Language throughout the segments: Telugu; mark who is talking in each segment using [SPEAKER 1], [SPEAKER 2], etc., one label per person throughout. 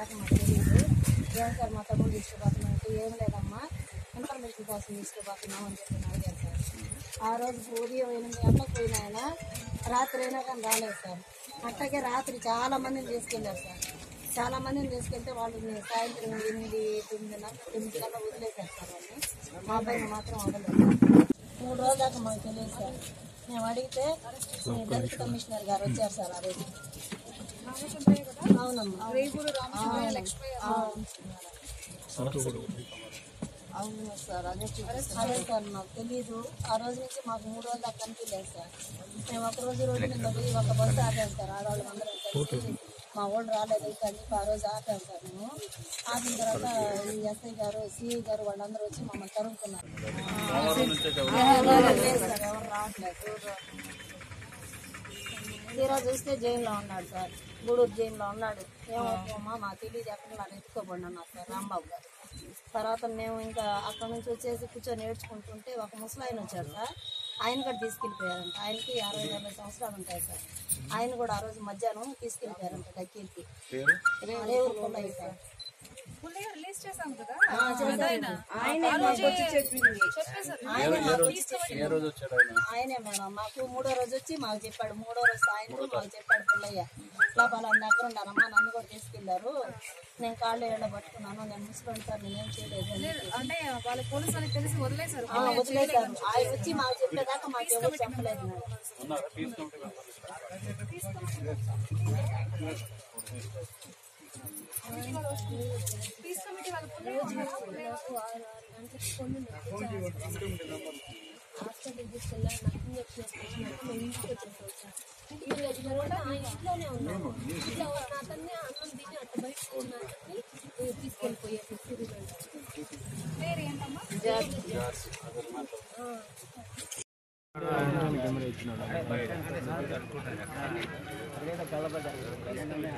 [SPEAKER 1] తమ్ముడు తీసుకుపోతున్నాం అంటే ఏం లేదమ్మా. ఇన్ఫర్మేషన్ కోసం తీసుకుపోతున్నాం అని చెప్పి సార్ ఆ రోజు ఉదయం ఎనిమిది గంటలకు పోయినాయన రాత్రి అయినా కానీ రాలేదు సార్. అట్లాగే రాత్రి చాలా మందిని తీసుకెళ్ళారు సార్. చాలా మందిని తీసుకెళ్తే వాళ్ళు సాయంత్రం ఎనిమిది తొమ్మిదిన్నర తొమ్మిది గంటల వదిలేశారు సార్ వాళ్ళు. మా అబ్బాయిని మాత్రం వదలేదు మూడు రోజుల దాకా మాకు తెలియదు సార్. మేము అడిగితే డెప్యూటీ కమిషనర్ గారు వచ్చారు సార్ ఆ రోజు. అవును సార్ అదే చూపిస్తున్నారు. అదే సార్ నాకు తెలీదు ఆ రోజు నుంచి మాకు మూడు రోజులు దాకా కనిపించలేదు సార్ మేము ఒక రోజు రోజు నిన్న పోయి ఒక బస్సు ఆపాం సార్ ఆడవాళ్ళు అందరం కలిసి మా వాళ్ళు రాలేదు కానీ ఆ రోజు ఆపాం సార్ మేము ఆపిన తర్వాత ఈ ఎస్ఐ గారు సిఐ గారు వాళ్ళందరూ వచ్చి మమ్మల్ని తరుగుతున్నారు లేదు సార్ ఎవరు రావట్లేదు తీరా చూస్తే జైల్లో ఉన్నాడు సార్. గూడూరు జైల్లో ఉన్నాడు. ఏమవుతామా మా తెలియదు ఎక్కడ ఎత్తుకోబడి అన్నారు సార్ రాంబాబు గారు. తర్వాత మేము ఇంకా అక్కడ నుంచి వచ్చేసి కూర్చొని ఏడ్చుకుంటుంటే ఒక ముసలాయన వచ్చాడు సార్. ఆయన కూడా తీసుకెళ్ళిపోయారంట. ఆయనకి అరవై డెబ్బై సంవత్సరాలు ఉంటాయి సార్. ఆయన కూడా ఆ రోజు మధ్యాహ్నం తీసుకెళ్ళిపోయారంట డక్కీలకి అదే ఊరు పుల్లయ్య సార్
[SPEAKER 2] రిలీజ్ చేశాం కదా?
[SPEAKER 1] ఆ, చేశారు. ఆయనే మేడం మాకు మూడో రోజు వచ్చి మాకు చెప్పాడు. మూడో రోజు సాయంత్రం మాకు చెప్పాడు పిల్లయ్య. ఇట్లా పలానా దగ్గర ఉన్నానమ్మా నన్ను కూడా తీసుకెళ్ళారు. నేను కాళ్ళు ఏళ్ళ పట్టుకున్నాను నేను ముసుకొని సార్ నేనేం చేయలేదు.
[SPEAKER 2] అంటే వాళ్ళ పోలీసు వాళ్ళకి తెలిసి వదిలేశారు.
[SPEAKER 1] ఆ, వదిలేశారు. ఆయన వచ్చి మాకు చెప్పేదాకా మాకు ఎవరు చెప్పలేదు. మేడం
[SPEAKER 3] తీసుకుంటే
[SPEAKER 2] పీస్ కమిటీ వాళ్ళ పుల్లయ్య
[SPEAKER 4] హాస్పిటల్ తీసుకెళ్ళాను నాకు ఇంజక్షన్ వేసుకొచ్చినట్టు మేము ఇంటికి వచ్చేసాం సార్ ఇంటికి వచ్చిన తర్వాత ఆ ఇంట్లోనే ఉన్నాము ఇట్లా ఉన్న అతన్ని అన్నం తిని అట్ట బయటకు వచ్చిన అతన్ని తీసుకెళ్ళిపోయారు సిరిగంట
[SPEAKER 2] పేరు ఏంటమ్మా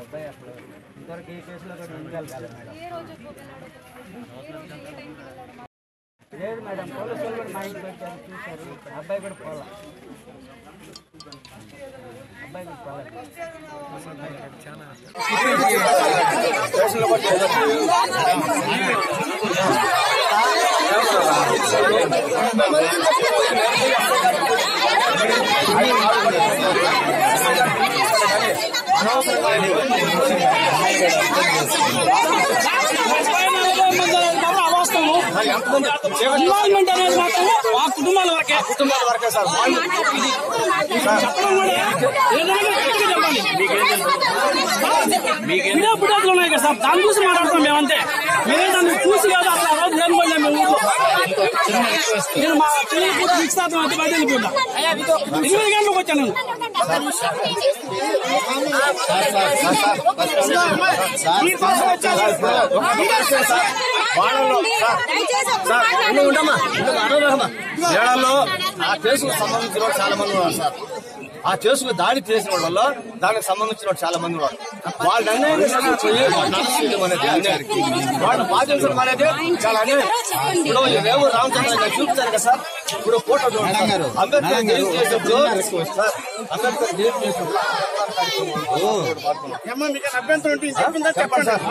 [SPEAKER 5] అబ్బాయి అప్పుడు ఇంతవరకు ఈ కేసులో కూడా నిందాలు కాలేదు మేడం
[SPEAKER 2] ఏ రోజు వెళ్ళాడు ఏ రోజు ఏ టైంకి వెళ్ళాడు
[SPEAKER 5] లేదు మేడం పోలీసు వాళ్ళు కూడా మా ఇంటికి వచ్చారు చూశారు అబ్బాయి కూడా పోలా అబ్బాయి కూడా పోలేదు
[SPEAKER 6] ఇన్వాల్వ్మెంట్ అనేది మాత్రం ఆ కుటుంబాల వరకే. కుటుంబాల వరకే సార్. చెప్పడం కూడా ఫుటేజ్లు ఉన్నాయి కదా సార్ దాన్ని చూసి మాట్లాడతాం మేమంతే. మీరేంటంటే చూసి కదా అసలు ఆ రోజు ఏం పోయినా మేము ఊళ్ళో నేను మా పిల్లలు కూడా ఫిక్స్ అవుతాం అయితే బయట వెళ్ళిపోతా ఎనిమిది గంటలకు వచ్చాను నేను మీకోసం వచ్చాను
[SPEAKER 7] ఏడాల్లో ఆ కేసుకు సంబంధించిన వాళ్ళు చాలా మంది ఉన్నారు సార్. ఆ కేసుకు దాడి చేసిన వాళ్ళలో దానికి సంబంధించిన వాళ్ళు చాలా మంది ఉన్నారు. వాళ్ళ అన్యాయం చేయడం అనేది అన్యాయం. వాళ్ళు బాధించడం అనేది చాలా అన్యాయం. ఇప్పుడు రేవు రామచంద్ర గారు చూపించారు కదా సార్. ఇప్పుడు ఫోటో చూడండి సార్. అంబేద్కర్ జయంతి చేసినప్పుడు సార్ అంబేద్కర్ జయంతి చేసినప్పుడు
[SPEAKER 6] మీకు అభ్యంతరం చెప్పండి సార్.